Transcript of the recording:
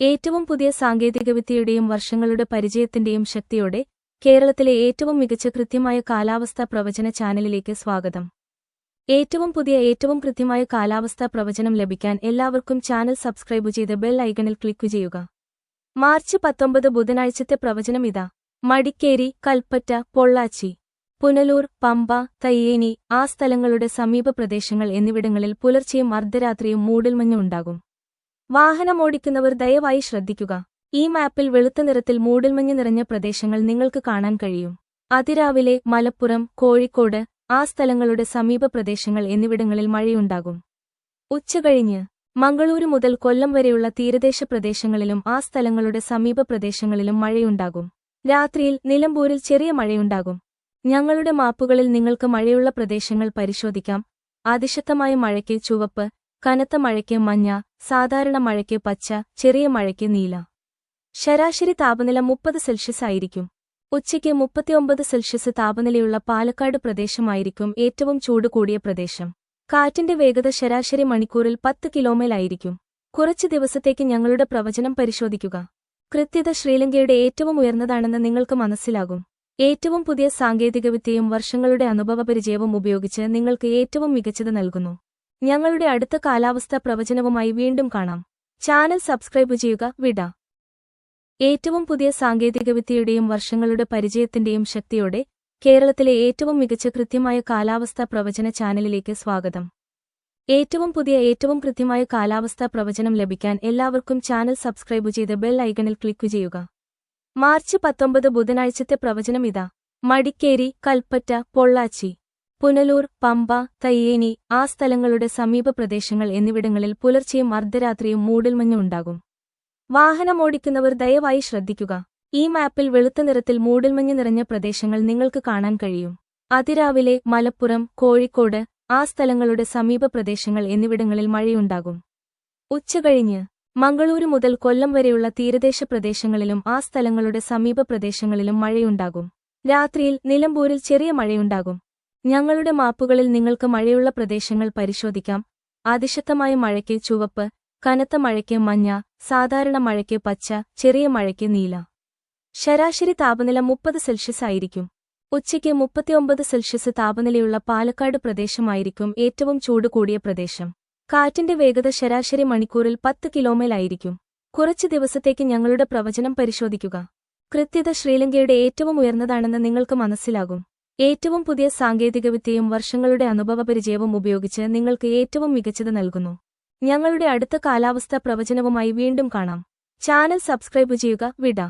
ഏറ്റവും പുതിയ സാങ്കേതികവിദ്യയുടെയും വർഷങ്ങളുടെ പരിചയത്തിന്റെയും ശക്തിയോടെ കേരളത്തിലെ ഏറ്റവും മികച്ച കൃത്യമായ കാലാവസ്ഥാ പ്രവചന ചാനലിലേക്ക് സ്വാഗതം. ഏറ്റവും പുതിയ ഏറ്റവും കൃത്യമായ കാലാവസ്ഥാ പ്രവചനം ലഭിക്കാൻ എല്ലാവർക്കും ചാനൽ സബ്സ്ക്രൈബ് ചെയ്ത് ബെൽ ഐക്കണിൽ ക്ലിക്ക് ചെയ്യുക. മാർച്ച് പത്തൊമ്പത് ബുധനാഴ്ചത്തെ പ്രവചനം ഇതാ. മടിക്കേരി കൽപ്പറ്റ പൊള്ളാച്ചി പുനലൂർ പമ്പ തയ്യേനി ആ സ്ഥലങ്ങളുടെ സമീപ പ്രദേശങ്ങൾ എന്നിവിടങ്ങളിൽ പുലർച്ചെയും അർദ്ധരാത്രിയും മൂടൽമഞ്ഞ് ഉണ്ടാകും. വാഹനമോടിക്കുന്നവർ ദയവായി ശ്രദ്ധിക്കുക. ഈ മാപ്പിൽ വെളുത്ത നിറത്തിൽ മൂടൽമഞ്ഞ് നിറഞ്ഞ പ്രദേശങ്ങൾ നിങ്ങൾക്ക് കാണാൻ കഴിയും. അതിരാവിലെ മലപ്പുറം കോഴിക്കോട് ആ സ്ഥലങ്ങളുടെ സമീപ പ്രദേശങ്ങൾ എന്നിവിടങ്ങളിൽ മഴയുണ്ടാകും. ഉച്ചകഴിഞ്ഞ് മംഗളൂരു മുതൽ കൊല്ലം വരെയുള്ള തീരദേശ പ്രദേശങ്ങളിലും ആ സ്ഥലങ്ങളുടെ സമീപ പ്രദേശങ്ങളിലും മഴയുണ്ടാകും. രാത്രിയിൽ നിലമ്പൂരിൽ ചെറിയ മഴയുണ്ടാകും. ഞങ്ങളുടെ മാപ്പുകളിൽ നിങ്ങൾക്ക് മഴയുള്ള പ്രദേശങ്ങൾ പരിശോധിക്കാം. അതിശക്തമായ മഴയ്ക്ക് ചുവപ്പ് കനത്ത മഴയ്ക്ക് മഞ്ഞ സാധാരണ മഴയ്ക്ക് പച്ച ചെറിയ മഴയ്ക്ക് നീല. ശരാശരി താപനില മുപ്പത് സെൽഷ്യസ് ആയിരിക്കും. ഉച്ചയ്ക്ക് മുപ്പത്തിയൊമ്പത് സെൽഷ്യസ് താപനിലയുള്ള പാലക്കാട് പ്രദേശമായിരിക്കും ഏറ്റവും ചൂട് കൂടിയ പ്രദേശം. കാറ്റിന്റെ വേഗത ശരാശരി മണിക്കൂറിൽ പത്ത് കിലോമീലായിരിക്കും കുറച്ച് ദിവസത്തേക്ക് ഞങ്ങളുടെ പ്രവചനം പരിശോധിക്കുക. കൃത്യത ശ്രീലങ്കയുടെ ഏറ്റവും ഉയർന്നതാണെന്ന് നിങ്ങൾക്ക് മനസ്സിലാകും. ഏറ്റവും പുതിയ സാങ്കേതികവിദ്യയും വർഷങ്ങളുടെ അനുഭവപരിചയവും ഉപയോഗിച്ച് നിങ്ങൾക്ക് ഏറ്റവും മികച്ചത് നൽകുന്നു. ഞങ്ങളുടെ അടുത്ത കാലാവസ്ഥാ പ്രവചനവുമായി വീണ്ടും കാണാം. ചാനൽ സബ്സ്ക്രൈബ് ചെയ്യുക വിട. ഏറ്റവും പുതിയ സാങ്കേതികവിദ്യയുടെയും വർഷങ്ങളുടെ പരിചയത്തിന്റെയും ശക്തിയോടെ കേരളത്തിലെ ഏറ്റവും മികച്ച കൃത്യമായ കാലാവസ്ഥാ പ്രവചന ചാനലിലേക്ക് സ്വാഗതം. ഏറ്റവും പുതിയ ഏറ്റവും കൃത്യമായ കാലാവസ്ഥാ പ്രവചനം ലഭിക്കാൻ എല്ലാവർക്കും ചാനൽ സബ്സ്ക്രൈബ് ചെയ്ത് ബെൽ ഐക്കണിൽ ക്ലിക്ക് ചെയ്യുക. മാർച്ച് പത്തൊമ്പത് ബുധനാഴ്ചത്തെ പ്രവചനം ഇതാ. മടിക്കേരി കൽപ്പറ്റ പൊള്ളാച്ചി. പുനലൂർ പമ്പ തയ്യേനി ആ സ്ഥലങ്ങളുടെ സമീപ പ്രദേശങ്ങൾ എന്നിവിടങ്ങളിൽ പുലർച്ചെയും അർദ്ധരാത്രിയും മൂടൽമഞ്ഞ് ഉണ്ടാകും. വാഹനമോടിക്കുന്നവർ ദയവായി ശ്രദ്ധിക്കുക. ഈ മാപ്പിൽ വെളുത്ത നിറത്തിൽ മൂടൽമഞ്ഞ് നിറഞ്ഞ പ്രദേശങ്ങൾ നിങ്ങൾക്ക് കാണാൻ കഴിയും. അതിരാവിലെ മലപ്പുറം കോഴിക്കോട് ആ സ്ഥലങ്ങളുടെ സമീപ പ്രദേശങ്ങൾ എന്നിവിടങ്ങളിൽ മഴയുണ്ടാകും. ഉച്ചകഴിഞ്ഞ് മംഗളൂരു മുതൽ കൊല്ലം വരെയുള്ള തീരദേശ പ്രദേശങ്ങളിലും ആ സ്ഥലങ്ങളുടെ സമീപ പ്രദേശങ്ങളിലും മഴയുണ്ടാകും. രാത്രിയിൽ നിലമ്പൂരിൽ ചെറിയ മഴയുണ്ടാകും. ഞങ്ങളുടെ മാപ്പുകളിൽ നിങ്ങൾക്ക് മഴയുള്ള പ്രദേശങ്ങൾ പരിശോധിക്കാം. അതിശക്തമായ മഴയ്ക്ക് ചുവപ്പ് കനത്ത മഴയ്ക്ക് മഞ്ഞ സാധാരണ മഴയ്ക്ക് പച്ച ചെറിയ മഴയ്ക്ക് നീല. ശരാശരി താപനില മുപ്പത് സെൽഷ്യസ് ആയിരിക്കും. ഉച്ചയ്ക്ക് മുപ്പത്തിയൊമ്പത് സെൽഷ്യസ് താപനിലയുള്ള പാലക്കാട് പ്രദേശമായിരിക്കും ഏറ്റവും ചൂട് കൂടിയ പ്രദേശം. കാറ്റിന്റെ വേഗത ശരാശരി മണിക്കൂറിൽ പത്ത് കിലോമീലായിരിക്കും കുറച്ച് ദിവസത്തേക്ക് ഞങ്ങളുടെ പ്രവചനം പരിശോധിക്കുക. കൃത്യത ശ്രീലങ്കയുടെ ഏറ്റവും ഉയർന്നതാണെന്ന് നിങ്ങൾക്ക് മനസ്സിലാകും. ഏറ്റവും പുതിയ സാങ്കേതികവിദ്യയും വർഷങ്ങളുടെ അനുഭവപരിചയവും ഉപയോഗിച്ച് നിങ്ങൾക്ക് ഏറ്റവും മികച്ചത് നൽകുന്നു. ഞങ്ങളുടെ അടുത്ത കാലാവസ്ഥാ പ്രവചനവുമായി വീണ്ടും കാണാം. ചാനൽ സബ്സ്ക്രൈബ് ചെയ്യുക വിട.